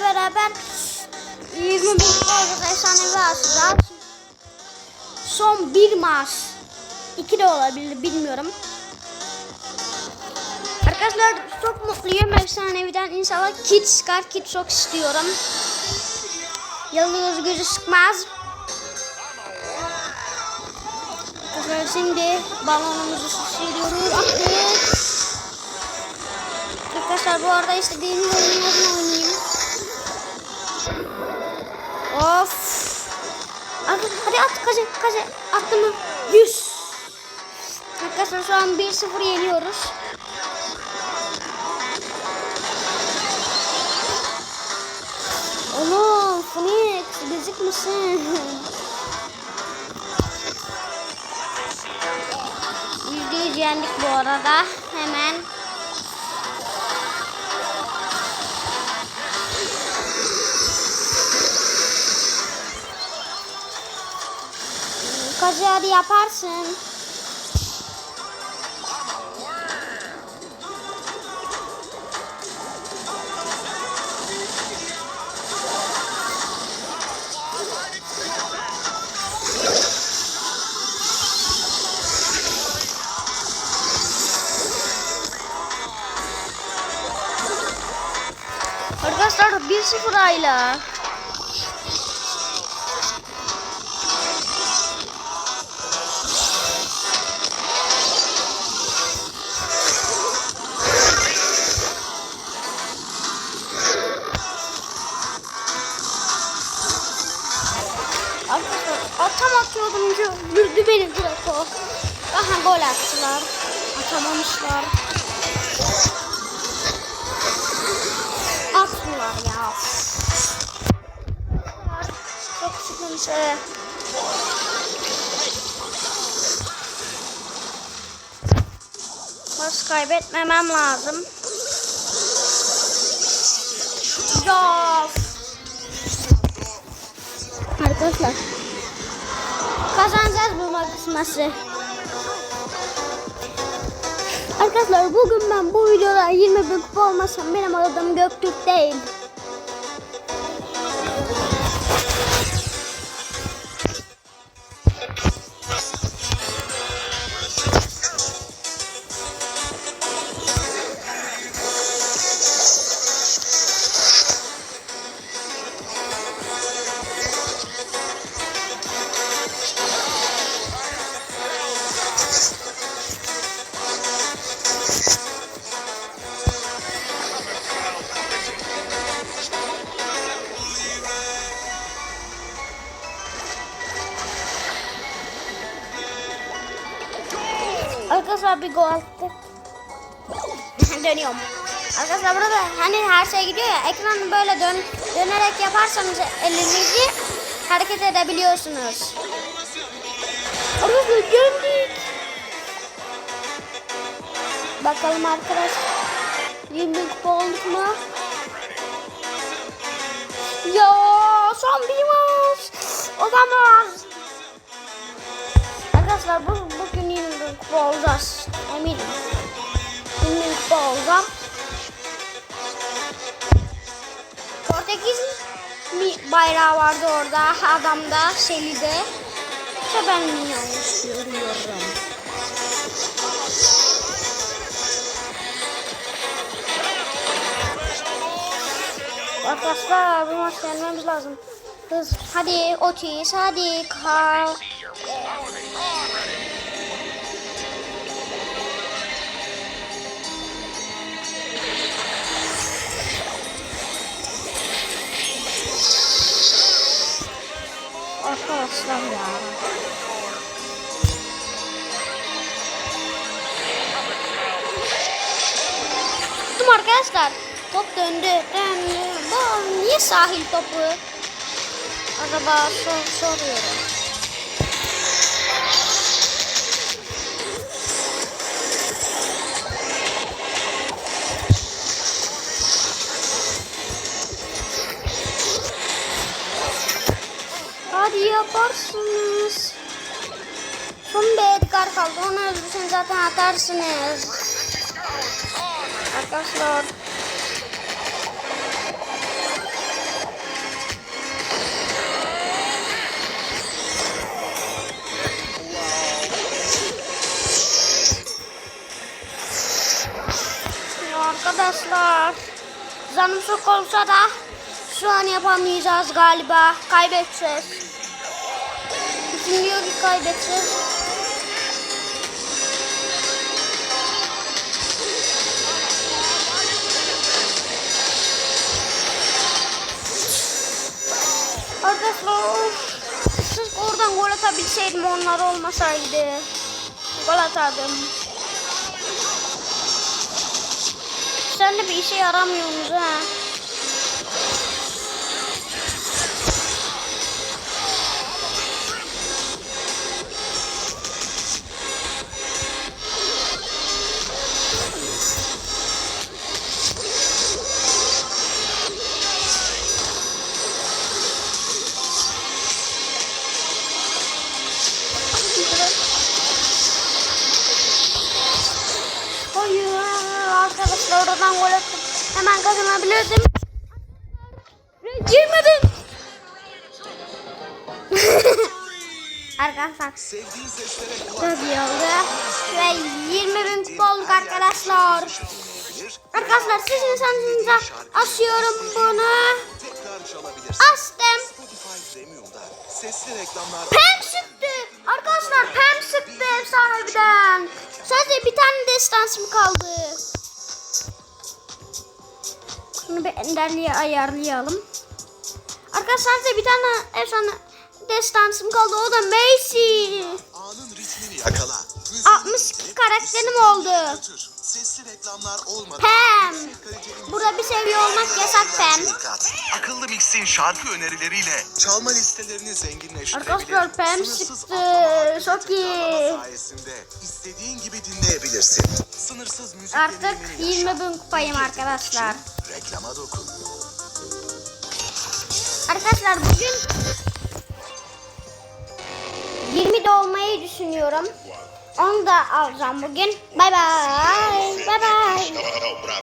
beraber 20 bin olacak efsanevi açacağız. Son bir maç. İki de olabilir bilmiyorum. Arkadaşlar çok mutluyum efsaneviden. İnşallah kit çıkar. Kit çok istiyorum. Yıldız gözü sıkmaz. Arkadaşlar şimdi balonumuzu şişiriyoruz. Attık. Arkadaşlar bu arada istediğiniz oyunu oynayayım. Of. Hadi, at kaze kaze. Attı mı? 100. Arkadaşlar şu an 1-0 yeniyoruz. Oğlum Phoenix mısın? Yüzde yüz yendik bu arada. Hadi yaparsın. Arkadaşlar 1-0 ayla. Güldü beni direkt o. Aha gol attılar. Atamamışlar. Attılar ya. Çok sıkıntı. Maç kaybetmemem lazım. Ya. Arkadaşlar. Kazanacağız bu maçı. Arkadaşlar bugün ben bu videoda 20 bin kupa olmasam benim adım Göktürk değil. Arkadaşlar bir gol attık. Dönüyorum. Arkadaşlar burada hani her şey gidiyor ya ekranı böyle dön dönerek yaparsanız elinizi hareket edebiliyorsunuz. Arkadaşlar geldik. Bakalım arkadaşlar. 20 kupa olduk mu? Ya son bir maç. Olamaz. Arkadaşlar bu, bugün 20 bin kupa olacağız. Eminim. 20 bin kupa olacağım. Portekiz mi bayrağı vardı orada. Adamda, Şeli'de. İşte ben mi yanlış görüyorum? Arkadaşlar bu maç yenmemiz lazım. Hız. Hadi Otis, hadi Carl. Arkadaşlar ya. Tuttum arkadaşlar. Top döndü. Döndü. Bu niye sahil topu? Acaba sor, soruyorum. yaparsınız. Son bir Edgar kaldı. Onu öldürsen zaten atarsınız. Arkadaşlar. Arkadaşlar canım çok olsa da şu an yapamayacağız galiba. Kaybedeceğiz. Kim diyor ki kaybedeceğiz? Arkadaşlar sırf oradan gol atabilseydim onlar olmasaydı. Gol atardım. Sen de bir işe yaramıyorsunuz ha. Arkadaşlar oradan gol attım. Hemen kazanabilirdim. Girmedin. arkadaşlar çok iyi oldu. Ve 20 bin kupa olduk arkadaşlar. Arkadaşlar sizin sanatınıza asıyorum bunu. Astım. Pem çıktı. Arkadaşlar pem çıktı efsaneden. Sadece bir tane destansım kaldı. Bunu bir enderliğe ayarlayalım. Arkadaşlar sadece bir tane efsane destansım kaldı. O da Macy. anın ritmini yakala. 62 karakterim oldu. Sesli reklamlar olmadan Pem. Burada bir seviye olmak yasak Pem. Akıllı Mix'in şarkı önerileriyle çalma listelerini zenginleştirebilir. Arkadaşlar, Pem Sınırsız çıktı. Çok iyi. sayesinde istediğin gibi dinleyebilirsin. Sınırsız müzik Artık deneyimini 20 yaşa. bin kupayım arkadaşlar. Reklama dokun. Arkadaşlar bugün 20 de olmayı düşünüyorum. Onu da alacağım bugün. Bay bay. Bay bay.